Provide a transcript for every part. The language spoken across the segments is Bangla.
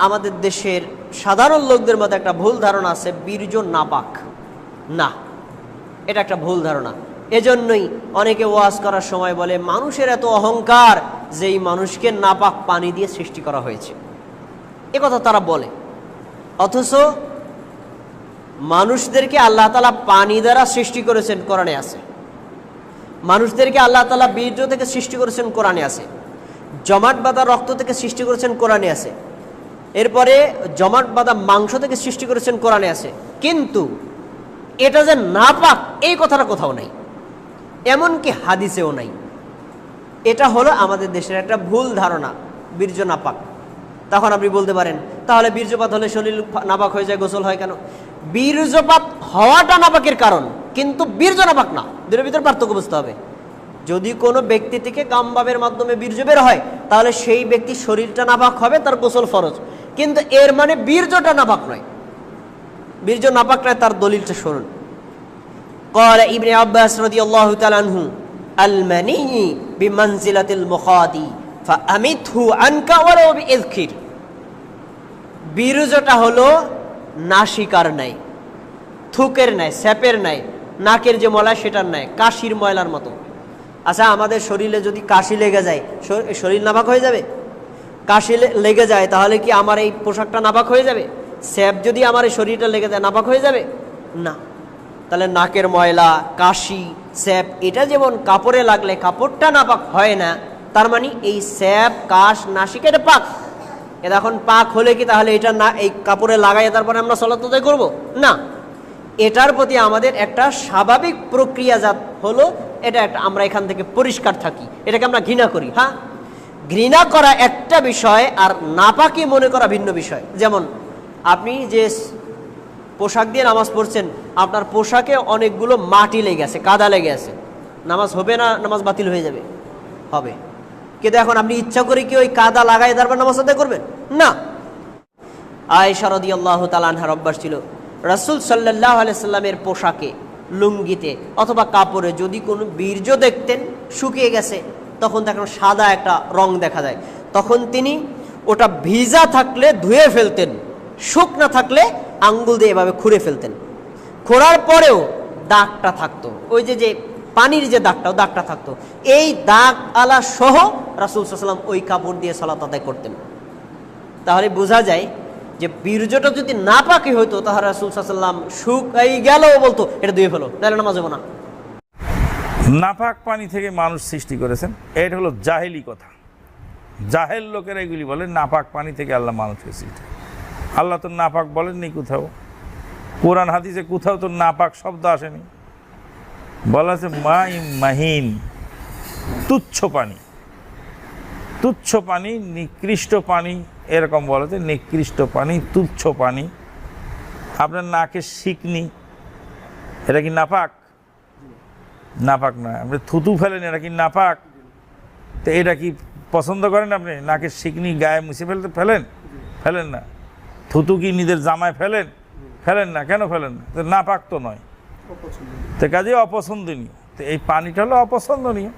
আমাদের দেশের সাধারণ লোকদের মধ্যে একটা ভুল ধারণা আছে, বীর্য নাপাক। না, এটা একটা ভুল ধারণা। এজন্যই অনেকে ওয়াজ করার সময় বলে, মানুষের এত অহংকার যে এই মানুষকে নাপাক পানি দিয়ে সৃষ্টি করা হয়েছে। এ কথা তারা বলে। অথচ মানুষদেরকে আল্লাহ তালা পানি দ্বারা সৃষ্টি করেছেন, কোরআনে আছে। মানুষদেরকে আল্লাহ তালা বীর্য থেকে সৃষ্টি করেছেন, কোরআনে আছে। জমাট বাঁধা রক্ত থেকে সৃষ্টি করেছেন, কোরআনে আছে। এরপরে জমাট বাঁধা মাংস থেকে সৃষ্টি করেছেন কোরআনে আছে। কিন্তু এটা যে নাপাক, এই কথাটা কোথাও নাই। এমনকি হাদিসেও নাই। এটা হলো আমাদের দেশের একটা ভুল ধারণা, বীর্য নাপাক। তখন আপনি বলতে পারেন, তাহলে বীর্যপাত হলে শরীর নাপাক হয়ে যায়, গোসল হয় কেন? বীর্যপাত হওয়াটা নাপাকের কারণ, কিন্তু বীর্য নাপাক না। দুটোর ভিতরে পার্থক্য বুঝতে হবে। যদি কোনো ব্যক্তি থেকে কামবাবের মাধ্যমে বীর্য বের হয়, তাহলে সেই ব্যক্তির শরীরটা নাপাক হবে, তার গোসল ফরজ। কিন্তু এর মানে বীর্যটা নাপাক নয় বীর্য নাপাক নয় তার দলিলটা শুনুন قال ابن عباس رضي الله تعالى عنه المني بمنزلة المخاض فأمته عنك ولو بإذكر বীরজটা হলো নাসিকার নাই থুকের নাই স্যাপের নাই নাকের যে ময়লা সেটার নাই কাশির ময়লার মতো আচ্ছা আমাদের শরীরে যদি কাশি লেগে যায় শর- শরীর নাপাক হয়ে যাবে কাশি লেগে যায়, তাহলে কি আমার এই পোশাকটা নাপাক হয়ে যাবে? স্যাপ যদি আমার এই শরীরটা লেগে যায়, নাপাক হয়ে যাবে? না। তাহলে নাকের ময়লা, কাশি, স্যাপ, এটা যেমন কাপড়ে লাগলে কাপড়টা নাপাক হয় না, তার মানে এই স্যাপ, কাশ, নাসিক, এটা পাক। এটা এখন পাক হলে কি তাহলে এটা না এই কাপড়ে লাগাই, তারপরে আমরা সলাত আদায় করব? না। এটার প্রতি আমাদের একটা স্বাভাবিক প্রক্রিয়াজাত হলো, এটা একটা আমরা এখান থেকে পরিষ্কার থাকি। এটাকে আমরা ঘৃণা করি হ্যাঁ? ঘৃণা করা একটা বিষয় আর নাপাকি মনে করা ভিন্ন বিষয়। যেমন, আপনি যে পোশাক দিয়ে নামাজ পড়ছেন, আপনার পোশাকে অনেকগুলো মাটি লেগে আছে, কাদা লেগে আছে। নামাজ হবে না, নামাজ বাতিল হয়ে যাবে। হবে। কিন্তু এখন আপনি ইচ্ছা করে কি ওই কাদা লাগাই তারপর নামাজ আদায় করবেন? না। আয় রাদিয়াল্লাহু তাআলা আনহার অভ্যাস ছিল, রাসূল সাল্লাল্লাহু আলাইহি সাল্লামের পোশাকে, লুঙ্গিতে অথবা কাপড়ে যদি কোনো বীর্য দেখতেন, শুকিয়ে গেছে তখন তখন সাদা একটা রং দেখা যায়। তখন তিনি ওটা ভিজা থাকলে ধুয়ে ফেলতেন, শুকনা থাকলে আঙ্গুল দিয়ে এভাবে খুঁড়ে ফেলতেন। খোঁড়ার পরেও দাগটা থাকতো। ওই যে যে পানির যে দাগটা দাগটা থাকতো। এই দাগ আলা সহ রাসুল সাল্লাম ওই কাপড় দিয়ে সলাত আদায় করতেন। তাহলে বোঝা যায় যে বীর্যটা যদি না পাকি হইতো, তাহলে রাসুল সাল্লাম এই গেল বলতো, এটা ধুয়ে ফেলো তাহলে নামাজ হবে না। নাপাক পানি থেকে মানুষ সৃষ্টি করেছেন, এটা হলো জাহেলি কথা। জাহেল লোকেরা এগুলি বলে নাপাক পানি থেকে আল্লাহ মানুষকে সৃষ্টি আল্লাহ তো নাপাক বলেননি কোথাও। কোরআন হাদিসে কোথাও তো নাপাক শব্দ আসেনি। বলা আছে মাই মাহিন, তুচ্ছ পানি। তুচ্ছ পানি, নিকৃষ্ট পানি, এরকম বলা আছে, নিকৃষ্ট পানি, তুচ্ছ পানি। আপনার নাকে শিকনি, এটা কি নাপাক নাপাক নয়। আপনি থুতু ফেলেন, এটা কি নাপাক? তো এটা কি পছন্দ করেন আপনি? নাকে শিকনি গায়ে মুছে ফেলতে ফেলেন? ফেলেন না। থুতু কি নিজের জামায় ফেলেন? ফেলেন না। কেন ফেলেন না? তো নাপাক তো নয়। তো কাজে অপছন্দনীয়। তো এই পানিটা হলো অপছন্দনীয়।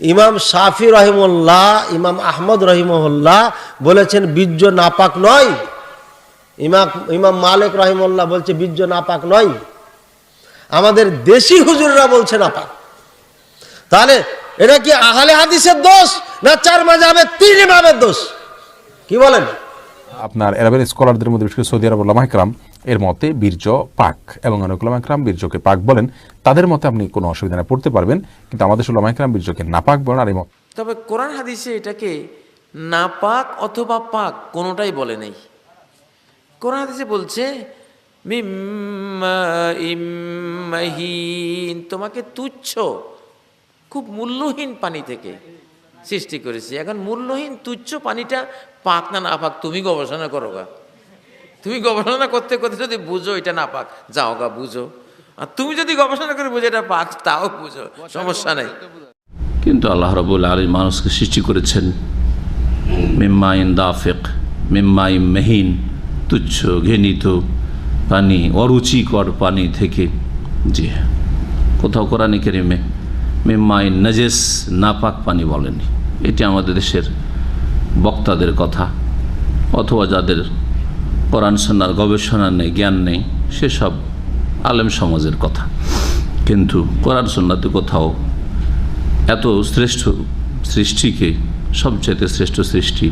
ইমাম শাফি রহিমুল্লাহ, ইমাম আহমদ রহিমুল্লাহ বলেছেন, বীর্য নাপাক নয়। ইমাম ইমাম মালিক রহিমুল্লাহ বলছে, বীর্য নাপাক নয়। আমাদের দেশি হুজুররা বলছে নাপাক তাহলে এটা কি আহলে হাদিসের দোষ না চার মাজাবের তিন ইমামের দোষ? কি বলেন? আপনার এরাবের স্কলারদের মধ্যে বিশেষ করে সৌদি আরব ওলামা একরাম এর মতে বীর্য পাক এবং অনেক ওলামা একরাম বীর্যকে পাক বলেন। তাদের মতে আপনি কোনো অসুবিধা না পড়তে পারবেন কিন্তু আমাদের ওলামা একরাম বীর্যকে নাপাক বলেন আর এই মত তবে কোরআন হাদিসে এটাকে নাপাক অথবা পাক কোনোটাই বলে নেই। কোরআন হাদিসে বলছে মিম্মাইম মাহিন। তোমাকে তুচ্ছ, খুব মূল্যহীন পানি থেকে সৃষ্টি করেছি। এখন মূল্যহীন, তুচ্ছ পানিটা পাক না না পাক, তুমি গবেষণা করো গা। তুমি গবেষণা করতে করতে যদি বুঝো, এটা না পাক, যাও গা, বুঝো। আর তুমি যদি গবেষণা করে বুঝো, এটা পাক, তাও বুঝো, সমস্যা নেই। কিন্তু আল্লাহ রবুল আলী মানুষকে সৃষ্টি করেছেন। মিম্মাইন দাফেক মিম্মাইন মেহিন, তুচ্ছ ঘেনিত পানি, অরুচিকর পানি থেকে। জি হ্যাঁ। কোথাও কোরআনে কেরিমে মিম্মাইন নজেস নাপাক পানি বলেনি এটি আমাদের দেশের বক্তাদের কথা, অথবা যাদের কোরআন সন্ন্যার গবেষণা নেই, জ্ঞান নেই, সেসব আলেম সমাজের কথা। কিন্তু কোরআন সন্ন্যাতে কোথাও এত শ্রেষ্ঠ সৃষ্টিকে, সবচাইতে শ্রেষ্ঠ সৃষ্টি,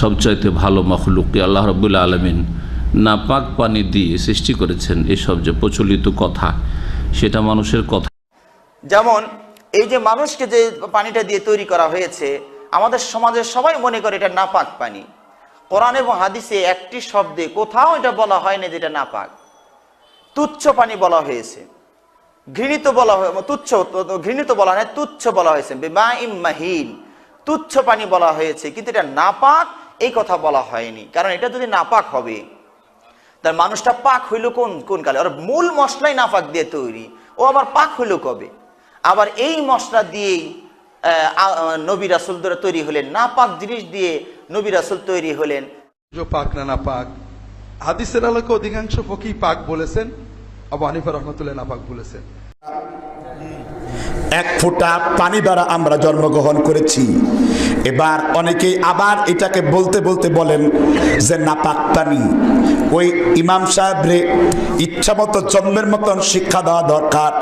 সবচাইতে ভালো মখলুককে আল্লাহ রবুল্লা আলমিন নাপাক পানি দিয়ে সৃষ্টি করেছেন এসব যে প্রচলিত কথা, সেটা মানুষের কথা। যেমন, এই যে মানুষকে যে পানিটা দিয়ে তৈরি করা হয়েছে, আমাদের সমাজের সবাই মনে করে এটা নাপাক পানি। কোরআন এবং হাদিসে একটি শব্দে কোথাও এটা বলা হয়নি যে এটা নাপাক। তুচ্ছ পানি বলা হয়েছে। ঘৃণিত বলা তুচ্ছ, ঘৃণিত বলা হয় তুচ্ছ বলা হয়েছে। মা মাহিন। তুচ্ছ পানি বলা হয়েছে, কিন্তু এটা নাপাক, এই কথা বলা হয়নি। কারণ এটা যদি নাপাক হবে তার মানুষটা পাক হইল কোন কোন কালে? ওর মূল মশলাই নাপাক দিয়ে তৈরি। ও আবার পাক হইল কবে? আবার এই মশলা দিয়েই নবী রাসুল ধরে তৈরি হলেন। নাপাক জিনিস দিয়ে নবী রাসুল তৈরি হলেন। जो পাক না না পাক হাদিসের আলোকে অধিকাংশ ফকি পাক বলেছেন আবু হানিফা রহমতুল্লাহ না পাক বলেছেন। এক ফোঁটা পানি দ্বারা আমরা জন্মগ্রহণ করেছি। এবার অনেকেই আবার এটাকে বলতে বলতে বলেন যে নাপাক পানি ওই ইমাম সাহেবরে ইচ্ছা মতো জন্মের মতন শিক্ষা দেওয়া দরকার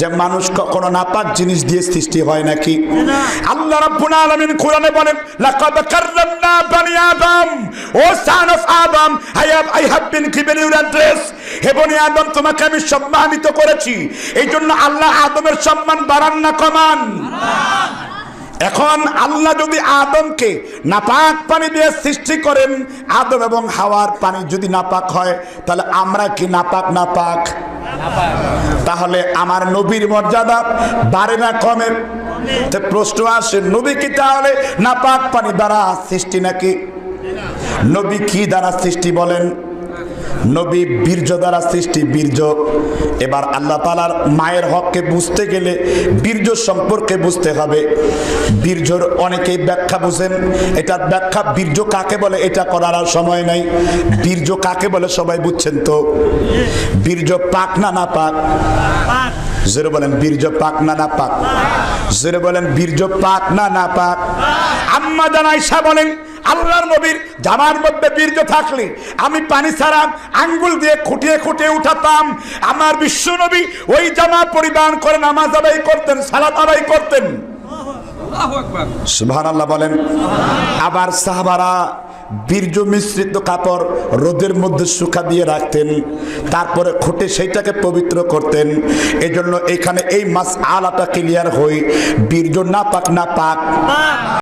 যে মানুষ কখনো নাপাক জিনিস দিয়ে সৃষ্টি হয় নাকি? আল্লাহ রাব্বুল আলামিন কোরআনে বলেন, লাকাদ কাররামনা বানি আদম। O son of Adam, I have I have been given you address. হে বনি আদম, তোমাকে আমি সম্মানিত করেছি। এই জন্য আল্লাহ আদমের সম্মান বাড়ান না কমান। এখন আল্লাহ যদি আদমকে নাপাক পানি দিয়ে সৃষ্টি করেন, আদম এবং হাওয়ার পানি যদি নাপাক হয়, তাহলে আমরা কি নাপাক নাপাক? তাহলে আমার নবীর মর্যাদা বাড়ে না কমে? প্রশ্ন আসে, নবী কি তাহলে নাপাক পানি দ্বারা সৃষ্টি নাকি? নবী কি দ্বারা সৃষ্টি বলেন? নবী বীর্য দ্বারা সৃষ্টি বীর্য। এবার আল্লাহ তালার মায়ের হককে বুঝতে গেলে বীর্য সম্পর্কে বুঝতে হবে। বীর্যর অনেকেই ব্যাখ্যা বুঝেন এটার ব্যাখ্যা বীর্য কাকে বলে এটা করার আর সময় নাই। বীর্য কাকে বলে সবাই বুঝছেন তো? বীর্য পাক না না পাক? জোরে বলেন, বীর্য পাক না না পাক? জোরে বলেন, বীর্য পাক না না পাক? আম্মা জানাইসা বলেন আল্লাহর নবীর জামার মধ্যে বীর্য থাকলে আমি পানি ছাড়া আঙ্গুল দিয়ে খুঁটিয়ে খুঁটিয়ে উঠাতাম। আমার বিশ্ব নবী ওই জামা পরিধান করে নামাজ আদায় করতেন সালাত আদায় করতেন। আল্লাহ বলেন আবার সাহাবারা বীর্য মিশ্রিত কাপড় রোদের মধ্যে শুকা দিয়ে রাখতেন তারপরে খুঁটে সেইটাকে পবিত্র করতেন। এজন্য এখানে এই মাস আলাটা ক্লিয়ার হই। বীর্য না পাক না পাক